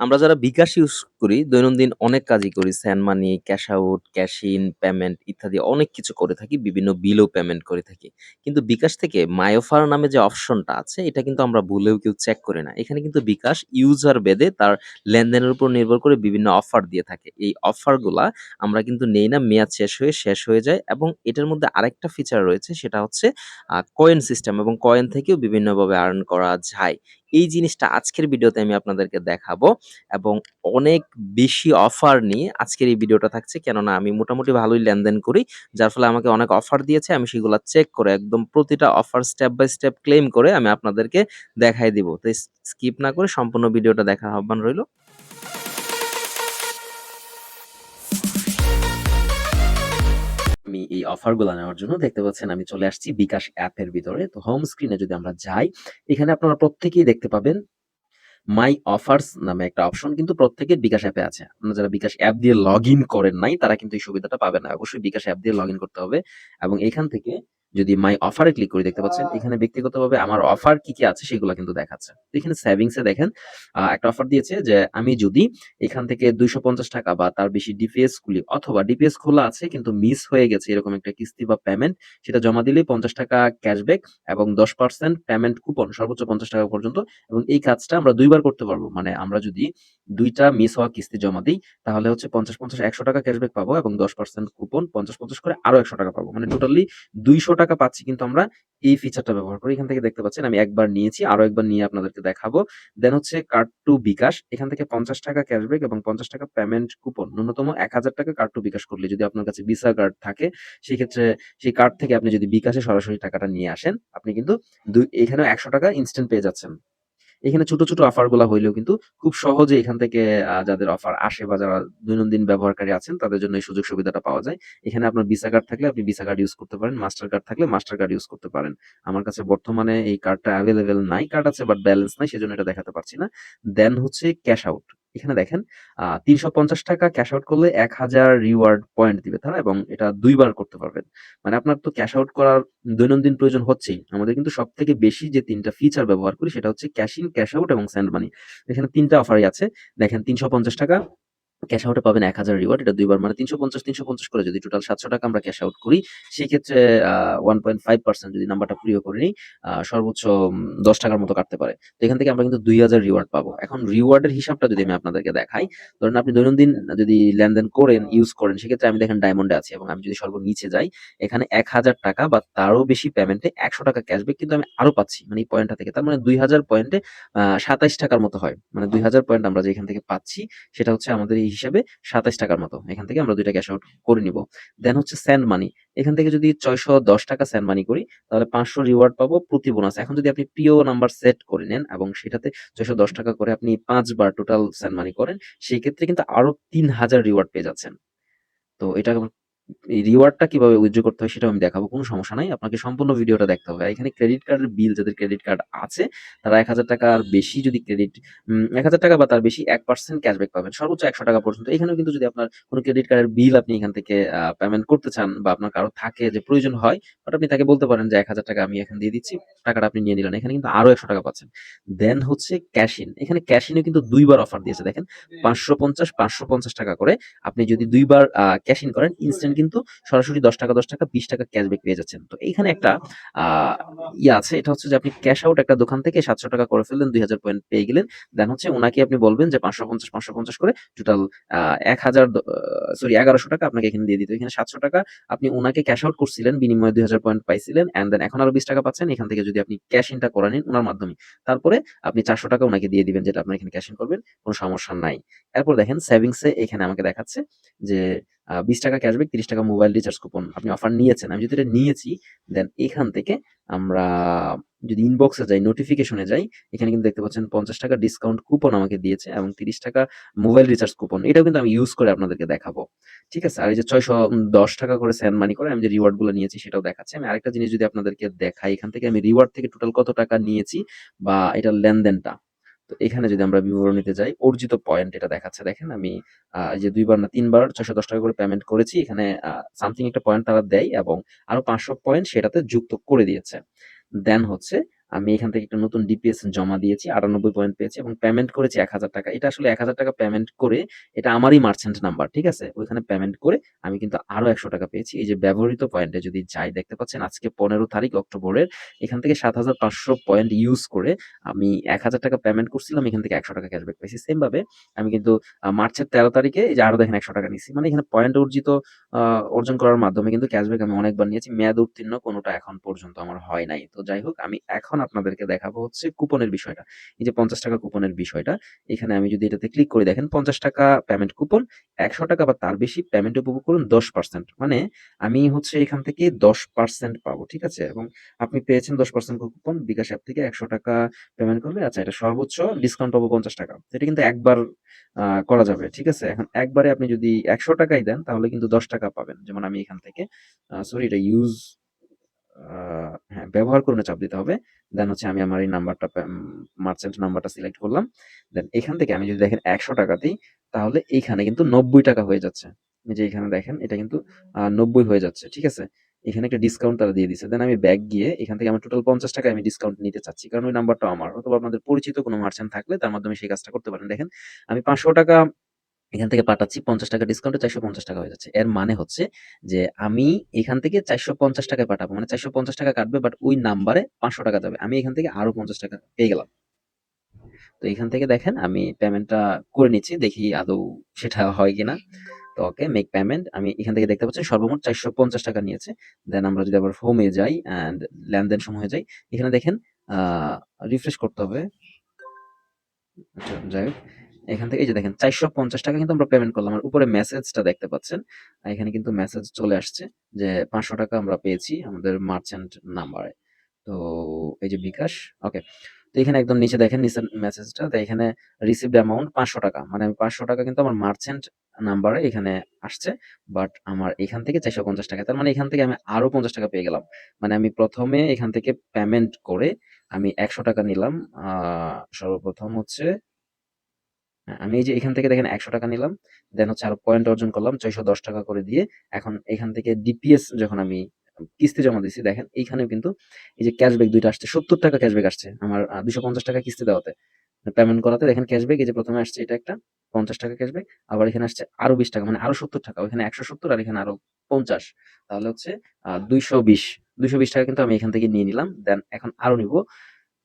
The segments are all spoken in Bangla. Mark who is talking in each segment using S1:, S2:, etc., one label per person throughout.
S1: আমরা যারা বিকাশ ইউজ করি দৈনন্দিন অনেক কাজই করি। Send money, cash out, cash in, payment ইত্যাদি অনেক কিছু করে থাকি। বিভিন্ন বিলও পেমেন্ট করে থাকি। কিন্তু বিকাশ থেকে মাই অফার নামে যে অপশনটা আছে এটা কিন্তু আমরা ভুলেও কেউ চেক করি না। এখানে কিন্তু বিকাশ ইউজার বেদে তার লেনদেনের উপর নির্ভর করে বিভিন্ন অফার দিয়ে থাকে। এই অফারগুলা আমরা কিন্তু নেই না মেয়াদ শেষ হয়ে শেষ হয়ে যায় এবং এটার মধ্যে আরেকটা ফিচার রয়েছে সেটা হচ্ছে কয়েন সিস্টেম এবং কয়েন থেকেও বিভিন্নভাবে আর্ন করা যায়। এই জিনিসটা আজকের ভিডিওতে আমি আপনাদেরকে দেখাবো এবং অনেক বেশি অফার নিয়ে আজকের এই ভিডিওটা থাকছে। কেননা আমি মোটামুটি ভালোই লেনদেন করি। যার ফলে আমাকে অনেক অফার দিয়েছে। আমি সেগুলো চেক করে একদম প্রতিটা offer step by step claim করে আমি আপনাদেরকে দেখাই দিব। তো স্কিপ না করে সম্পূর্ণ ভিডিওটা দেখার আহ্বান রইল। আমি এই অফারগুলা নেওয়ার জন্য দেখতে পাচ্ছেন আমি চলে আসছি বিকাশ অ্যাপের ভিতরে। তো হোম স্ক্রিনে যদি আমরা যাই, এখানে আপনারা প্রত্যেকেই দেখতে পাবেন মাই অফার্স নামে একটা অপশন কিন্তু প্রত্যেকের বিকাশ অ্যাপে আছে। আপনারা যারা বিকাশ অ্যাপ দিয়ে লগইন করেন নাই তারা কিন্তু এই সুবিধাটা পাবেন না। অবশ্যই বিকাশ অ্যাপ দিয়ে লগইন করতে হবে এবং এখান থেকে যদি মাই অফার ক্লিক করি দেখতে পাচ্ছেন এখানে ব্যক্তিগতভাবে আমার অফার কি, কি আছে সেগুলো কিন্তু দেখাচ্ছে। এখানে সেভিংস দেখেন একটা অফার দিয়েছে যে আমি যদি এখান থেকে ৳২৫০ বা তার বেশি ডিপিএস খুলি অথবা ডিপিএস খোলা আছে কিন্তু মিস হয়ে গেছে এরকম একটা কিস্তি বা পেমেন্ট সেটা জমা দিলেই ৳৫০ ক্যাশব্যাক এবং ১০% পেমেন্ট কুপন সর্বোচ্চ ৳৫০ পর্যন্ত এবং এই কাজটা আমরা দুইবার করতে পারব। মানে আমরা যদি দুইটা মিস হওয়া কিস্তি জমা দিই তাহলে হচ্ছে ৫০, ৫০ ৳১০০ ক্যাশব্যাক পাবো এবং 10% কুপন ৫০, ৫০ করে আরও ৳১০০ পাবো। মানে টোটালি ৳২০০ পাচ্ছি কিন্তু আমরা এই ফিচারটা ব্যবহার করি এখান থেকে দেখতে পাচ্ছেন আমি একবার নিয়েছি, আরও একবার নিয়ে আপনাদেরকে দেখাবো। দেন হচ্ছে কার্ড টু বিকাশ। এখান থেকে ৳৫০ ক্যাশব্যাক এবং ৳৫০ পেমেন্ট কুপন। ন্যূনতম ৳১,০০০ কার্ড টু বিকাশ করলে যদি আপনার কাছে ভিসা কার্ড থাকে সেক্ষেত্রে সেই কার্ড থেকে আপনি যদি বিকাশে সরাসরি টাকাটা নিয়ে আসেন, আপনি কিন্তু দুই এখানেও ৳১০০ ইনস্ট্যান্ট পেয়ে যাচ্ছেন। এখানে ছোট, ছোট অফারগুলা হইলেও কিন্তু খুব সহজে এখান থেকে যাদের অফার আসে বা যারা দৈনন্দিন ব্যবহারকারী আছেন তাদের জন্য এই সুযোগ সুবিধাটা পাওয়া যায়। এখানে আপনার ভিসা কার্ড থাকলে আপনি ভিসা কার্ড ইউজ করতে পারেন। মাস্টার কার্ড থাকলে মাস্টার কার্ড ইউজ করতে পারেন। আমার কাছে বর্তমানে এই কার্ডটা অ্যাভেলেবেল নাই। কার্ড আছে বাট ব্যালেন্স নাই সেজন্য এটা দেখাতে পারছি না। দেন হচ্ছে ক্যাশ আউট। এখানে দেখেন তিনশো পঞ্চাশ টাকা ক্যাশ আউট করলে ১,০০০ রিওয়ার্ড পয়েন্ট দিবে তারা এবং এটা ২ বার করতে পারবেন। মানে আপনার তো ক্যাশ আউট করার দৈনন্দিন প্রয়োজন হচ্ছেই। আমাদের কিন্তু সব থেকে বেশি যে তিনটা ফিচার ব্যবহার করি সেটা হচ্ছে ক্যাশ ইন, ক্যাশ আউট এবং স্যান্ড মানি। এখানে ৩ টা অফারই আছে। দেখেন ৳৩৫০ ক্যাশ আউটে পাবেন ১,০০০ রিওয়ার্ড। এটা ২ বার মানে ৩৫০, ৩৫০ করে যদি টোটাল ৳৭০০ আমরা ক্যাশ আউট করি সেক্ষেত্রে আ 1.5% যদি নাম্বারটা প্রিয় করে নিই সর্বোচ্চ দশ টাকার মতো কাটতে পারে। তো এখান থেকে আমরা কিন্তু ২,০০০ রিওয়ার্ড পাবো। এখন রিওয়ার্ডের হিসাবটা যদি আমি আপনাদেরকে দেখাই, ধরেন আপনি দৈনন্দিন যদি লেনদেন করেন, ইউজ করেন সেক্ষেত্রে আমি দেখেন ডায়মন্ডে আছি এবং আমি যদি সর্ব নিচে যাই এখানে ৳১,০০০ বা তারও বেশি পেমেন্টে ৳১০০ ক্যাশব্যাক কিন্তু আমি আরও পাচ্ছি। মানে এই পয়েন্টটা থেকে। তার মানে ২,০০০ পয়েন্টে আ ৳২৭ র মতো হয়। মানে ২,০০০ পয়েন্ট আমরা যে এখান থেকে পাচ্ছি সেটা হচ্ছে আমাদের এই হিসাবে সাতাশ টাকার মতো। এখান থেকে আমরা দুইটা ক্যাশ আউট করে নিব দেন হচ্ছে স্যান্ড মানি। এখান থেকে যদি ছয়শো দশ টাকা স্যান্ড মানি করি তাহলে ৫০০ রিওয়ার্ড পাবো প্রতি বোনাস। এখন যদি আপনি প্রিয় নাম্বার সেট করে নেন এবং সেটাতে ৳৬১০ করে আপনি পাঁচবার টোটাল স্যান্ড মানি করেন, সেই ক্ষেত্রে কিন্তু আরও ৩,০০০ রিওয়ার্ড পেয়ে যাচ্ছেন। তো এটা এই রিওয়ার্ডটা কীভাবে উইথড্র করতে হয় সেটাও আমি দেখাবো। কোনো সমস্যা নাই। আপনাকে সম্পূর্ণ ভিডিওটা দেখতে হবে। এখানে ক্রেডিট কার্ডের বিল যাদের ক্রেডিট কার্ড আছে তারা ৳১,০০০ র বেশি যদি ক্রেডিট উম ৳১,০০০ বা তার বেশি ১% ক্যাশব্যাক পাবেন। সর্বোচ্চ ৳১০০ পর্যন্ত। এখানেও কিন্তু যদি আপনার কোনো ক্রেডিট কার্ডের বিল আপনি এখান থেকে পেমেন্ট করতে চান বা আপনার কারও থাকে যে প্রয়োজন হয়, বাট আপনি তাকে বলতে পারেন যে ৳১,০০০ আমি এখন দিয়ে দিচ্ছি। টাকাটা আপনি নিয়ে নিলেন। এখানে কিন্তু আরও ৳১০০ পাচ্ছেন। দেন হচ্ছে ক্যাশ ইন। এখানে ক্যাশ ইনেও কিন্তু দুইবার অফার দিয়েছে দেখেন। ৳৫৫০, ৳৫৫০ করে আপনি যদি ২ বার আ ক্যাশ ইন করেন ইনস্ট্যান্ট কিন্তু সরাসরি ৳১০, ৳১০, ৳২০ ক্যাশব্যাক পেয়ে যাচ্ছেন। তো এইখানে একটা ইয়ে আছে এটা হচ্ছে যে আপনি ক্যাশ আউট একটা দোকান থেকে ৳৭০০ করে ফেললেন, ২,০০০ পয়েন্ট পেয়ে গেলেন। দেন হচ্ছে ওনাকে আপনি বলবেন যে ৫৫০, ৫৫০ করে টোটাল ১,০০০ দ সরি ৳১,১০০ আপনাকে এখানে দিয়ে দিত এখানে সাতশো টাকা আপনি ওনাকে ক্যাশ আউট করছিলেন, বিনিময়ে ২,০০০ পয়েন্ট পাইছিলেন অ্যান্ড দেন এখন আরও ৳২০ পাচ্ছেন। এখান থেকে যদি আপনি ক্যাশ ইনটা করে নিন ওনার মাধ্যমে। তারপরে আপনি চারশো টাকা ওনাকে দিয়ে দিবেন যেটা আপনার এখানে ক্যাশ ইন করবেন। কোনো সমস্যা নাই। এরপর দেখেন সেভিংস এখানে আমাকে দেখাচ্ছে যে আ ৳২০ ক্যাশব্যাক, ৳৩০ মোবাইল রিচার্জ কুপন। আপনি অফার নিয়েছেন। আমি যদি এটা নিয়েছি দেন এখান থেকে আমরা যদি ইনবক্সে যাই, নোটিফিকেশনে যাই, এখানে কিন্তু দেখতে পাচ্ছেন ৳৫০ ডিসকাউন্ট কুপন আমাকে দিয়েছে এবং ৳৩০ মোবাইল রিচার্জ কুপন। এটাও কিন্তু আমি ইউজ করে আপনাদেরকে দেখাবো। ঠিক আছে? আর এই যে ৳৬১০ করে সেন্ড মানি করে আমি যে রিওয়ার্ডগুলো নিয়েছি সেটাও দেখাচ্ছি। আমি আরেকটা জিনিস যদি আপনাদেরকে দেখাই এখান থেকে আমি রিওয়ার্ড থেকে টোটাল কত টাকা নিয়েছি বা এটার লেনদেনটা। তো এখানে যদি আমরা বিবরণ নিতে যাই, অর্জিত পয়েন্ট এটা দেখাচ্ছে দেখেন আমি যে দুইবার না তিনবার ছয়শো দশ টাকা করে পেমেন্ট করেছি। এখানে সামথিং একটা পয়েন্ট তারা দেয় এবং আরও ৫০০ পয়েন্ট সেটাতে যুক্ত করে দিয়েছে। দেন হচ্ছে আমি এখান থেকে একটা নতুন ডিপিএস জমা দিয়েছি ৯৮ পয়েন্ট পেয়েছি এবং পেমেন্ট করেছি ৳১,০০০ এটা আসলে ৳১,০০০ পেমেন্ট করে এটা আমারই মার্চেন্ট নাম্বার, ঠিক আছে? ওইখানে পেমেন্ট করে আমি কিন্তু আরও ৳১০০ পেয়েছি। এই যে ব্যবহৃত পয়েন্টে যদি যাই দেখতে পাচ্ছেন আজকে ১৫ তারিখ অক্টোবরের এখান থেকে ৭৫০০ পয়েন্ট ইউজ করে আমি ৳১,০০০ পেমেন্ট করছিলাম, এখান থেকে ৳১০০ ক্যাশব্যাক পেয়েছি সেম ভাবে আমি কিন্তু মার্চের ১৩ তারিখে এই যে আরও দেখেন ৳১০০ নিছি। মানে এখানে পয়েন্ট অর্জিত অর্জন করার মাধ্যমে কিন্তু ক্যাশব্যাক আমি অনেকবার নিয়েছি। মেয়াদ উত্তীর্ণ কোনোটা এখন পর্যন্ত আমার হয় নাই। তো যাই হোক আমি এখন আপনাদেরকে দেখাবো হচ্ছে কুপনের বিষয়টা। এই যে ৳৫০ কুপনের বিষয়টা, এখানে আমি যদি এটাতে ক্লিক করে দেখেন ৳৫০ পেমেন্ট কুপন, ৳১০০ বা তার বেশি পেমেন্ট উপভোগ করুন 10% মানে আমি হচ্ছে এখান থেকে 10% পাবো, ঠিক আছে? এবং আপনি পেয়েছেন 10% কুপন বিকাশ অ্যাপ থেকে ৳১০০ পেমেন্ট করলে আচ্ছা এটা সর্বোচ্চ ডিসকাউন্ট পাবো ৳৫০ এটা কিন্তু একবার করা যাবে, ঠিক আছে? এখন একবারে আপনি যদি একশো টাকাই দেন তাহলে কিন্তু ৳১০ পাবেন। যেমন আমি এখান থেকে সরি এটা ইউজ হ্যাঁ, ব্যবহার করুন চাপ দিতে হবে। দেন হচ্ছে আমি আমার এই নাম্বারটা মার্চেন্ট নাম্বারটা সিলেক্ট করলাম। দেন এখান থেকে আমি যদি দেখেন ৳১০০ দিই তাহলে এইখানে কিন্তু ৳৯০ হয়ে যাচ্ছে। যে এখানে দেখেন এটা কিন্তু ৯০ হয়ে যাচ্ছে, ঠিক আছে? এখানে একটা ডিসকাউন্ট তারা দিয়ে দিচ্ছে দেন আমি ব্যাগ গিয়ে এখান থেকে আমার টোটাল ৳৫০ আমি ডিসকাউন্ট নিতে চাচ্ছি। কারণ ওই নাম্বারটা আমার। অথবা আপনাদের পরিচিত কোনো মার্চেন্ট থাকলে তার মাধ্যমে সেই কাজটা করতে পারেন। দেখেন আমি ৳৫০০ এখান থেকে পাঠাচ্ছি ৳৫০ ডিসকাউন্টে ৳৪৫০ হয়ে যাচ্ছে। এর মানে হচ্ছে যে আমি এখান থেকে চারশো পঞ্চাশ টাকায় পাঠাবো। মানে ৳৪৫০ কাটবে বাট ওই নাম্বারে ৳৫০০ যাবে। আমি এখান থেকে আরও ৳৫০ পেয়ে গেলাম। তো এখান থেকে দেখেন আমি পেমেন্টটা করে নিচ্ছি। দেখি আদৌ সেটা হয় কিনা। তো ওকে মেক পেমেন্ট আমি এখান থেকে দেখতে পাচ্ছি সর্বমোট ৳৪৫০ নিয়েছে। দেন আমরা যদি আবার হোমে যাই অ্যান্ড লেনদেন সমূহে যাই, এখানে দেখেন রিফ্রেশ করতে হবে। আচ্ছা যাই হোক। এখান থেকে এই যে দেখেন ৳৪৫০ কিন্তু আমরা পেমেন্ট করলাম। আর উপরে মেসেজটা দেখতে পাচ্ছেন। এখানে কিন্তু মেসেজ চলে আসছে যে ৳৫০০ আমরা পেয়েছি আমাদের মার্চেন্ট নাম্বারে। তো এই যে বিকাশ ওকে। তো এখানে একদম নিচে দেখেন নিচের মেসেজটা তো এখানে রিসিভড অ্যামাউন্ট ৳৫০০ মানে আমি ৳৫০০ কিন্তু আমার মার্চেন্ট নাম্বারে এখানে আসছে। বাট আমার এখান থেকে ৳৪৫০ তার মানে এখান থেকে আমি আরও ৳৫০ পেয়ে গেলাম। মানে আমি প্রথমে এখান থেকে পেমেন্ট করে আমি ৳১০০ নিলাম। আ সর্বপ্রথম হচ্ছে আমি এই যে এখান থেকে দেখেন ৳১০০ নিলাম। দেন হচ্ছে আরও পয়েন্ট অর্জন করলাম ৳৬১০ করে দিয়ে। এখন এখান থেকে ডিপিএস যখন আমি কিস্তি জমা দিছি, দেখেন এইখানেও কিন্তু এই যে ক্যাশব্যাক দুইটা আসছে, সত্তর টাকা ক্যাশব্যাক আসছে আমার দুশো পঞ্চাশ টাকা কিস্তি দেওয়াতে। পেমেন্ট করাতে দেখেন ক্যাশব্যাক এই যে প্রথমে আসছে এটা একটা ৳৫০ ক্যাশব্যাক। আবার এখানে আসছে আরও ৳২০ মানে আরও ৳৭০ ওইখানে ৳১৭০ আর এখানে আরও ৫০ তাহলে হচ্ছে দুইশো বিশ দুইশো বিশ টাকা কিন্তু আমি এখান থেকে নিয়ে নিলাম। দেন এখন আরও নিবো।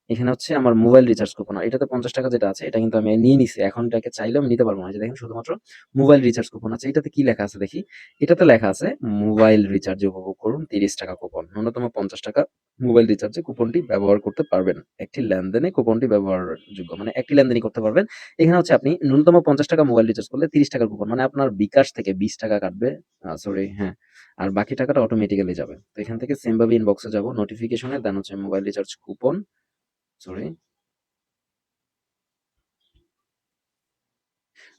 S1: এখানে হচ্ছে আমার মোবাইল রিচার্জ কুপন। এটাতে ৳৫০ যেটা আছে, এটা কিন্তু আমি নিয়ে নিছি। এখন এটাকে চাইলেও আমি নিতে পারব না। দেখেন, শুধুমাত্র মোবাইল রিচার্জ কুপন আছে। এটাতে কি লেখা আছে দেখি। এটাতে লেখা আছে মোবাইল রিচার্জ উপভোগ করুন ৳৩০ কুপন। ন্যূনতম ৳৫০ মোবাইল রিচার্জে কুপনটি ব্যবহার করতে পারবেন। একটি লেনদেনে কুপনটি ব্যবহারযোগ্য। মানে একটি লেনদেনই করতে পারবেন। এখানে হচ্ছে আপনি ন্যূনতম ৳৫০ মোবাইল রিচার্জ করলে ৳৩০ কুপন। মানে আপনার বিকাশ থেকে ৳২০ কাটবে। আ সরি হ্যাঁ। আর বাকি টাকাটা অটোমেটিক্যালি যাবে। তো এখান থেকে সেম ভাবে ইনবক্সে যাব। নোটিফিকেশন দেন হচ্ছে মোবাইল রিচার্জ কুপন। সরি।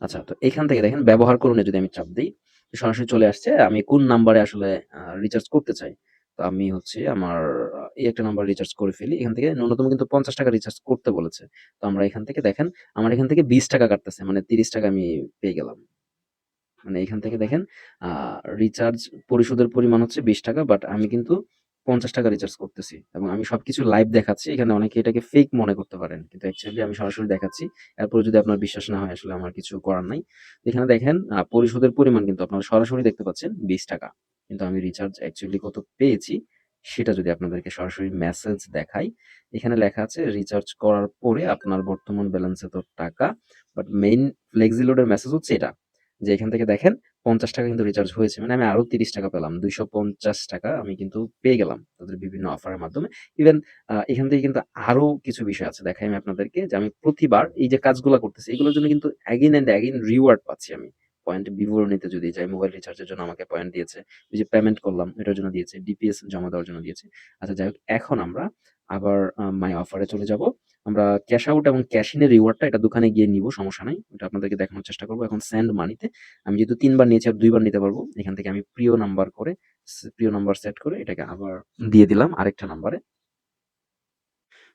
S1: আচ্ছা তো এখান থেকে দেখেন ব্যবহার করুনে যদি আমি চাপ দিই সরাসরি চলে আসছে আমি কোন নাম্বারে আসলে রিচার্জ করতে চাই। তো আমি হচ্ছে আমার এই একটা নাম্বার রিচার্জ করে ফেলি। এখান থেকে ন্যূনতম কিন্তু ৳৫০ রিচার্জ করতে বলেছে। তো আমরা এখান থেকে দেখেন আমার এখান থেকে ৳২০ কাটতেছে। মানে ৳৩০ আমি পেয়ে গেলাম। মানে এখান থেকে দেখেন রিচার্জ পরিশোধের পরিমাণ হচ্ছে ৳২০ বাট আমি কিন্তু ৳৫০ রিচার্জ করতেছি এবং আমি সবকিছু লাইভ দেখাচ্ছি। এখানে অনেকে এটাকে ফেক মনে করতে পারেন। কিন্তু অ্যাকচুয়ালি আমি সরাসরি দেখাচ্ছি। এরপরে যদি আপনার বিশ্বাস না হয় আসলে আমার কিছু করার নাই। এখানে দেখেন পরিশোধের পরিমাণ কিন্তু আপনারা সরাসরি দেখতে পাচ্ছেন ৳২০ কিন্তু আমি রিচার্জ অ্যাকচুয়ালি কত পেয়েছি সেটা যদি আপনাদেরকে সরাসরি মেসেজ দেখাই, এখানে লেখা আছে রিচার্জ করার পরে আপনার বর্তমান ব্যালেন্স তো টাকা। বাট মেইন ফ্লেক্সি লোডের মেসেজ হচ্ছে এটা। যে এখান থেকে দেখেন ৳৫০ কিন্তু রিচার্জ হয়েছে। মানে আমি আরও ৳৩০ পেলাম। ৳২৫০ আমি কিন্তু পেয়ে গেলাম তাদের বিভিন্ন অফারের মাধ্যমে। ইভেন এখান থেকে কিন্তু আরও কিছু বিষয় আছে। দেখাই আমি আপনাদেরকে যে আমি প্রতিবার এই যে কাজগুলো করতেছি, এগুলোর জন্য কিন্তু এগেইন অ্যান্ড এগেইন রিওয়ার্ড পাচ্ছি আমি। পয়েন্ট বিবরণীতে যদি যাই মোবাইল রিচার্জের জন্য আমাকে পয়েন্ট দিয়েছে। যে পেমেন্ট করলাম, এটার জন্য দিয়েছে। ডিপিএস জমা দেওয়ার জন্য দিয়েছে। আচ্ছা যাই হোক, এখন আমরা আবার মাই অফার চলে যাব। আমরা ক্যাশ আউট এবং ক্যাশ ইন এর রিওয়ার্ডটা এটা দোকানে গিয়ে নিব, সমস্যা নাই। ওটা আপনাদেরকে দেখানোর চেষ্টা করব। এখন সেন্ড মানিতে আমি যেহেতু তিনবার নিয়েছি আর দুইবার নিতে পারব। এখান থেকে আমি প্রিয় নাম্বার করে প্রিয় নাম্বার সেট করে এটাকে আবার দিয়ে দিলাম আরেকটা নাম্বারে।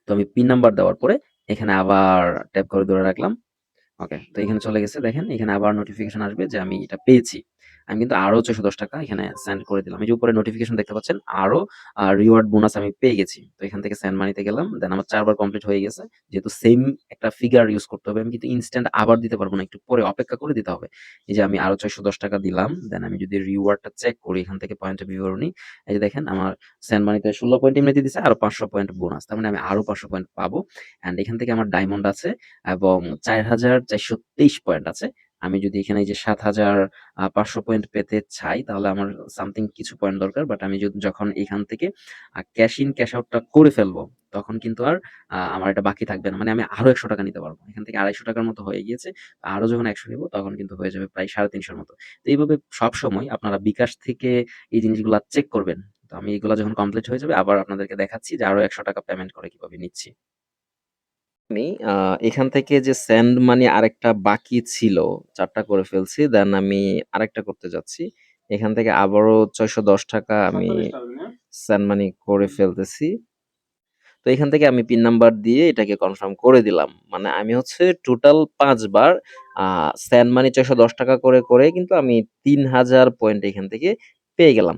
S1: তো আমি পিন নাম্বার দেওয়ার পরে এখানে আবার ট্যাপ করে ধরে রাখলাম। ওকে। তো এখানে চলে গেছে দেখেন, এখানে আবার নোটিফিকেশন আসবে যে আমি এটা পেয়েছি। আমি কিন্তু আরও ৳৬১০ এখানে সেন্ড করে দিলাম। এই যে উপরে নোটিফিকেশন দেখতে পাচ্ছেন আরও রিওয়ার্ড বোনাস আমি পেয়ে গেছি। তো এখান থেকে সেন্ড মানিতে গেলাম। দেন আমার ৪ বার কমপ্লিট হয়ে গেছে। যেহেতু সেম একটা ফিগার ইউজ করতে হবে আমি কিন্তু ইনস্ট্যান্ট আবার দিতে পারব না। একটু পরে অপেক্ষা করে দিতে হবে। এই যে আমি আরও ৳৬১০ দিলাম। দেন আমি যদি রিওয়ার্ডটা চেক করি এখান থেকে পয়েন্টের বিবরণী। এই যে দেখেন আমার সেন্ড মানিতে ১৬ পয়েন্ট এমনিতে দিছে আরও ৫০০ পয়েন্ট বোনাস। তার মানে আমি আরও ৫০০ পয়েন্ট পাবো। অ্যান্ড এখান থেকে আমার ডায়মন্ড আছে এবং ৪,৪২৩ পয়েন্ট আছে। আমি যদি এখানে যে ৭,০০০ আ ৫০০ পয়েন্ট পেতে চাই তাহলে আমার সামথিং কিছু পয়েন্ট দরকার। বাট আমি যখন এখান থেকে ক্যাশ ইন ক্যাশ আউটটা করে ফেলব তখন কিন্তু আর আমার এটা বাকি থাকবে না। মানে আমি আরও ৳১০০ নিতে পারব। এখান থেকে আড়াইশো টাকার মতো হয়ে গিয়েছে। আরও যখন ১০০ নিবো তখন কিন্তু হয়ে যাবে প্রায় সাড়ে তিনশোর মতো। তো এইভাবে সবসময় আপনারা বিকাশ থেকে এই জিনিসগুলো চেক করবেন। তো আমি এগুলা যখন কমপ্লিট হয়ে যাবে আবার আপনাদেরকে দেখাচ্ছি যে আরও ৳১০০ পেমেন্ট করে কীভাবে নিচ্ছি। আমি আ এখান থেকে যে সেন্ড মানি আরেকটা বাকি ছিল ৪ টা করে ফেলছি। দেন আমি আরেকটা করতে যাচ্ছি। এখান থেকে আবারও ৳৬১০ আমি সেন্ড মানি করে ফেলতেছি। তো এখান থেকে আমি পিন নাম্বার দিয়ে এটাকে কনফার্ম করে দিলাম। মানে আমি হচ্ছে টোটাল ৫ বার আ সেন্ড মানি ৳৬১০ করে, করে কিন্তু আমি ৩০০০ পয়েন্ট এখান থেকে পেয়ে গেলাম।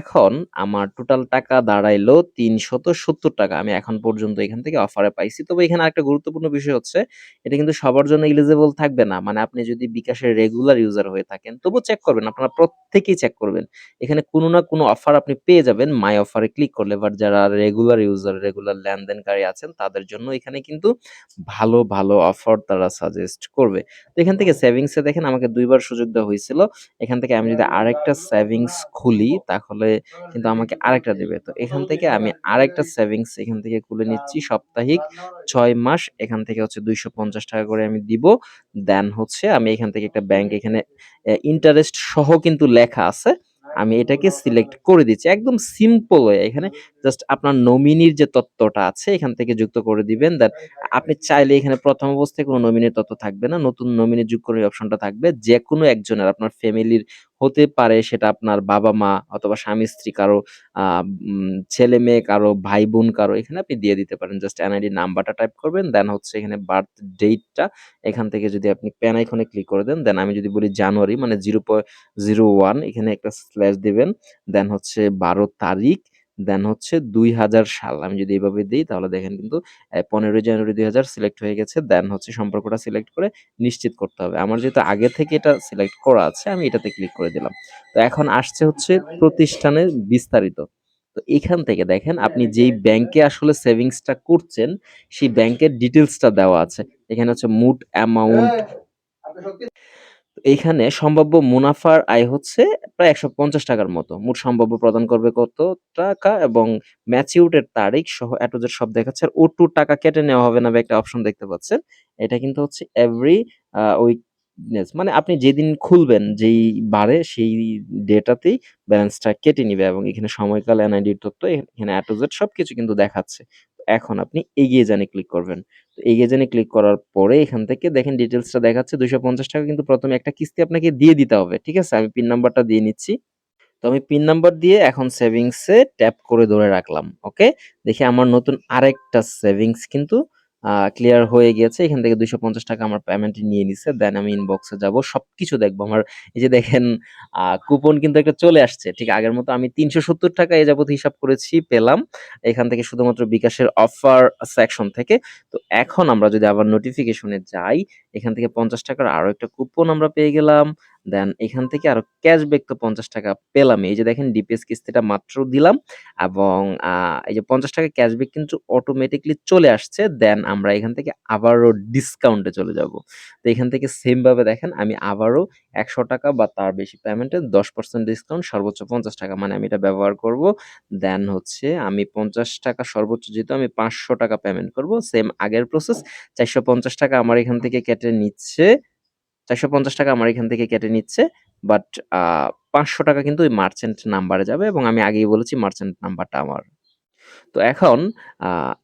S1: এখন আমার টোটাল টাকা দাঁড়াইলো ৳৩৭০ আমি এখন পর্যন্ত এখান থেকে অফারে পাইছি। তবে এখানে আরেকটা গুরুত্বপূর্ণ বিষয় হচ্ছে এটা কিন্তু সবার জন্য এলিজিবল থাকবে না। মানে আপনি যদি বিকাশের রেগুলার ইউজার হয়ে থাকেন তবুও চেক করবেন। আপনারা প্রত্যেকেই চেক করবেন। এখানে কোনো না কোনো অফার আপনি পেয়ে যাবেন মাই অফারে ক্লিক করলে। বাট যারা রেগুলার ইউজার, রেগুলার লেনদেনকারী আছেন তাদের জন্য এখানে কিন্তু ভালো, ভালো অফার তারা সাজেস্ট করবে। তো এখান থেকে সেভিংস দেখেন আমাকে দুইবার সুযোগ দেওয়া হয়েছিল। এখান থেকে আমি যদি আরেকটা সেভিংস খুলি তাহলে কিন্তু আমাকে আরেকটা দেবে তো এখান থেকে আমি আরেকটা সেভিংস এখান থেকে খুলে নিচ্ছি সাপ্তাহিক ছয় মাস এখান থেকে হচ্ছে ৳২৫০ করে আমি দিব। দেন হচ্ছে আমি এখান থেকে একটা ব্যাংক এখানে ইন্টারেস্ট সহ কিন্তু লেখা আছে। আমি এটাকে সিলেক্ট করে দিচ্ছি। একদম সিম্পল হয়ে এখানে জাস্ট আপনার নমিনির যে তত্ত্বটা আছে এখান থেকে যুক্ত করে দিবেন। দেন আপনি চাইলে এখানে প্রথম অবস্থায় কোনো নমিনির তত্ত্ব থাকবে না। নতুন নমিনি যোগ করার অপশনটা থাকবে। যেকোনো একজনের আপনার ফ্যামিলির হতে পারে সেটা আপনার বাবা-মা অথবা স্বামী-স্ত্রী কারও ছেলে-মেয়ে কারও, ভাই-বোন কারও এখানে আপনি দিয়ে দিতে পারেন। জাস্ট এনআইডি নাম্বারটা টাইপ করবেন। দেন হচ্ছে এখানে বার্থ ডেটটা এখান থেকে যদি আপনি পেন আইকনে ক্লিক করে দেন। দেন আমি যদি বলি জানুয়ারি মানে 0.01 এখানে একটা স্ল্যাশ দিবেন। দেন হচ্ছে ১২ তারিখ, দেন হচ্ছে ২০০০ সাল। আমি যদি এভাবে দিই, তাহলে দেখেন কিন্তু ১৫ জানুয়ারি ২০০০ সিলেক্ট হয়ে গেছে। দেন হচ্ছে সম্পর্কটা সিলেক্ট করে নিশ্চিত করতে হবে। আমার যেহেতু আগে থেকে এটা সিলেক্ট করা আছে, আমি এটাতে ক্লিক করে দিলাম। তো এখন আসছে হচ্ছে প্রতিষ্ঠানের বিস্তারিত। তো এখান থেকে দেখেন, আপনি যেই ব্যাংকে আসলে সেভিংসটা করছেন, সেই ব্যাংকের ডিটেইলসটা দেওয়া আছে। এখানে হচ্ছে মোট অ্যামাউন্ট এইখানে সম্ভাব্য মুনাফার আয় হচ্ছে প্রায় একশো পঞ্চাশ টাকার মতো। মোট সম্ভাব্য প্রদান করবে কত টাকা এবং ম্যাচিউরড এর তারিখ সহ জেড সব দেখাচ্ছে। আর ও2 টাকা কেটে নেওয়া হবে না একটা অপশন দেখতে পাচ্ছেন। এটা কিন্তু হচ্ছে এভরি আ উইকনেস মানে আপনি যেদিন খুলবেন যেই বারে সেই ডেটাতেই ব্যালেন্সটা কেটে নিবে এবং এখানে সময়কাল, এনআইডির তথ্য এখানে এ টু জেড সবকিছু কিন্তু দেখাচ্ছে। এখন আপনি এগিয়ে জানে ক্লিক করবেন। তো এগিয়ে জানে ক্লিক করার পরে এখান থেকে দেখেন ডিটেলসটা দেখাচ্ছে ৳২৫০ কিন্তু প্রথমে একটা কিস্তি আপনাকে দিয়ে দিতে হবে। ঠিক আছে? আমি পিন নাম্বারটা দিয়ে নিচ্ছি। তো আমি পিন নাম্বার দিয়ে এখন সেভিংসে ট্যাপ করে ধরে রাখলাম। ওকে? দেখি আমার নতুন আরেকটা সেভিংস কিন্তু ক্লিয়ার হয়ে গিয়েছে। এখান থেকে ৳২৫০ আমার পেমেন্ট নিয়ে নিছে। দেন আমি ইনবক্স যাব। সবকিছু দেখব। আমার এই যে দেখেন কুপন কিন্তু একটা চলে আসছে। ঠিক আগের মতো আমি ৳৩৭০ এ যাবত হিসাব করেছি পেলাম। এখান থেকে শুধুমাত্র বিকাশের অফার সেকশন থেকে। তো এখন আমরা যদি আবার নোটিফিকেশনে যাই, এখান থেকে পঞ্চাশ টাকার আরও একটা কুপন আমরা পেয়ে গেলাম। দেন এখান থেকে আরও ক্যাশব্যাক তো ৳৫০ পেলামই। এই যে দেখেন ডিপিএস কিস্তিটা মাত্র দিলাম এবং এই যে ৳৫০ ক্যাশব্যাক কিন্তু অটোমেটিক্যালি চলে আসছে। দেন আমরা এখান থেকে আবারও ডিসকাউন্টে চলে যাব। তো এখান থেকে সেম ভাবে দেখেন আমি আবারও ৳১০০ বা তার বেশি পেমেন্টে ১০% ডিসকাউন্ট সর্বোচ্চ ৳৫০ মানে আমি এটা ব্যবহার করব। দেন হচ্ছে আমি ৳৫০ সর্বোচ্চ যেহেতু আমি ৳৫০০ পেমেন্ট করব। সেম আগের প্রসেস ৳৪৫০ আমার এখান থেকে কেটে নিচ্ছে। ৳৪৫০ আমার এখান থেকে কেটে নিচ্ছে। বাট পাঁচশো টাকা কিন্তু ওই মার্চেন্ট নাম্বারে যাবে এবং আমি আগেই বলেছি মার্চেন্ট নাম্বারটা আমার। তো এখন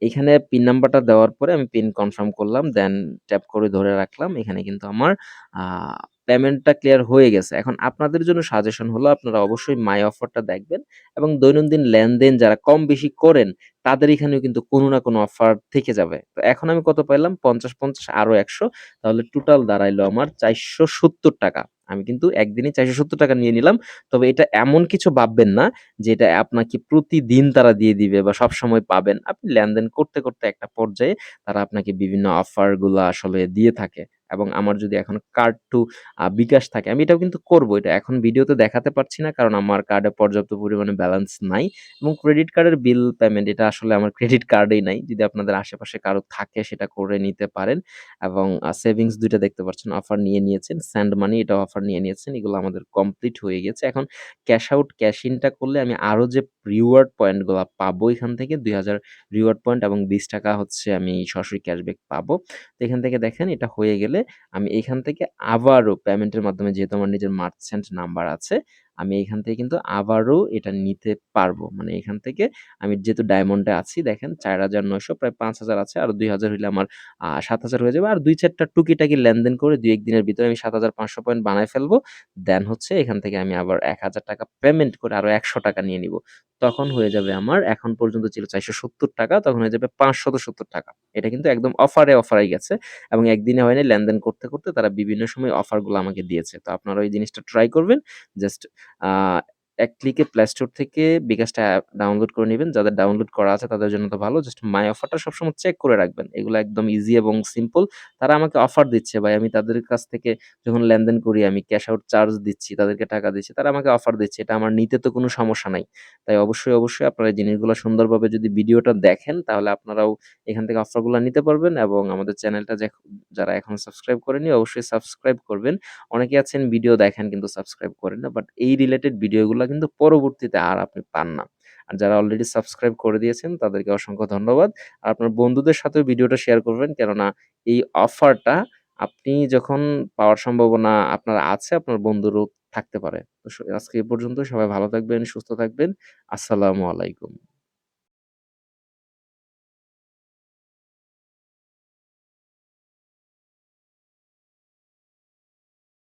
S1: এখানে পিন নাম্বারটা দেওয়ার পরে আমি পিন কনফার্ম করলাম। দেন ট্যাপ করে ধরে রাখলাম। এখানে কিন্তু আমার পেমেন্টটা ক্লিয়ার হয়ে গেছে। এখন আপনাদের জন্য সাজেশন হলো আপনারা অবশ্যই মাই অফারটা দেখবেন এবং দৈনন্দিন লেনদেন যারা কম বেশি করেন তাদের এখানেও কিন্তু কোনো না কোনো অফার থেকে যাবে। তো এখন আমি কত পাইলাম ৫০, ৫০ আরও ১০০ তাহলে টোটাল দাঁড়াইলো আমার ৳৪৭০ আমি কিন্তু একদিনই ৳৪৭০ নিয়ে নিলাম। তবে এটা এমন কিছু ভাববেন না যে এটা আপনাকে প্রতিদিন তারা দিয়ে দিবে বা সবসময় পাবেন। আপনি লেনদেন করতে, করতে একটা পর্যায়ে তারা আপনাকে বিভিন্ন অফারগুলা আসলে দিয়ে থাকে এবং আমার যদি এখন কার্ড টু বিকাশ থাকে আমি এটাও কিন্তু করব। এটা এখন ভিডিওতে দেখাতে পারছি না কারণ আমার কার্ডে পর্যাপ্ত পরিমাণে ব্যালেন্স নাই এবং ক্রেডিট কার্ডের বিল পেমেন্ট এটা আসলে আমার ক্রেডিট কার্ডেই নাই। যদি আপনাদের আশেপাশে কারও থাকে সেটা করে নিতে পারেন এবং সেভিংস দুইটা দেখতে পাচ্ছেন অফার নিয়ে নিয়েছেন। স্যান্ড মানি এটা অফার নিয়ে নিয়েছেন। এগুলো আমাদের কমপ্লিট হয়ে গেছে। এখন ক্যাশ আউট, ক্যাশ ইনটা করলে আমি আরও যে রিওয়ার্ড পয়েন্টগুলা পাবো এখান থেকে ২০০০ রিওয়ার্ড পয়েন্ট এবং ৳২০ হচ্ছে আমি সরাসরি ক্যাশব্যাক পাবো। তো এখান থেকে দেখেন এটা হয়ে গেলে আমি এখান থেকে আবারও পেমেন্টের মাধ্যমে যেহেতু আমার নিজের মার্চেন্ট নাম্বার আছে, আমি এখান থেকে কিন্তু আবারও এটা নিতে পারব। মানে এখান থেকে আমি যেহেতু ডায়মন্ডে আছি দেখেন ৪৯০০ প্রায় ৫০০০ আছে। আর ২০০০ হইলে আমার সাত হাজার হয়ে যাবে। আর ২-৪ টা টুকিটাকি লেনদেন করে দুই একদিনের ভিতরে আমি ৭৫০০ পয়েন্ট বানায় ফেলব। দেন হচ্ছে এখান থেকে আমি আবার ৳১০০০ পেমেন্ট করে আরও ৳১০০ নিয়ে নিব তখন হয়ে যাবে আমার এখন পর্যন্ত ছিল ৳৪৭০ তখন হয়ে যাবে ৳৫৭০। এটা কিন্তু একদম অফারে, অফারেই গেছে এবং একদিনে হয়নি লেনদেন করতে, করতে তারা বিভিন্ন সময় অফারগুলো আমাকে দিয়েছে। তো আপনারা ওই জিনিসটা ট্রাই করবেন। জাস্ট আ এক ক্লিকে প্লে স্টোর থেকে বিকাশটা ডাউনলোড করে নিবেন। যাদের ডাউনলোড করা আছে তাদের জন্য তো ভালো। জাস্ট মাই অফারটা সবসময় চেক করে রাখবেন। এগুলো একদম ইজি এবং সিম্পল। তারা আমাকে অফার দিচ্ছে ভাই আমি তাদের কাছ থেকে যখন লেনদেন করি আমি ক্যাশ আউট চার্জ দিচ্ছি, তাদেরকে টাকা দিচ্ছি। তারা আমাকে অফার দিচ্ছে। এটা আমার নিতে তো কোনো সমস্যা নাই। তাই অবশ্যই, অবশ্যই আপনারা এই জিনিসগুলো সুন্দরভাবে যদি ভিডিওটা দেখেন তাহলে আপনারাও এখান থেকে অফারগুলা নিতে পারবেন এবং আমাদের চ্যানেলটা যারা এখনও সাবস্ক্রাইব করেনি অবশ্যই সাবস্ক্রাইব করবেন। অনেকে আছেন ভিডিও দেখেন কিন্তু সাবস্ক্রাইব করেন না। বাট এই রিলেটেড ভিডিওগুলা কিন্তু পরবর্তীতে আর আপনি পান না। আর যারা অলরেডি সাবস্ক্রাইব করে দিয়েছেন তাদেরকে অসংখ্য ধন্যবাদ। আর আপনার বন্ধুদের সাথে ভিডিওটা শেয়ার করবেন। কেননা এই অফারটা আপনি যখন পাওয়ার সম্ভাবনা আপনার আছে আপনার বন্ধুরও থাকতে পারে। তো আজকে এ পর্যন্ত সবাই ভালো থাকবেন, সুস্থ থাকবেন। আসসালামু আলাইকুম।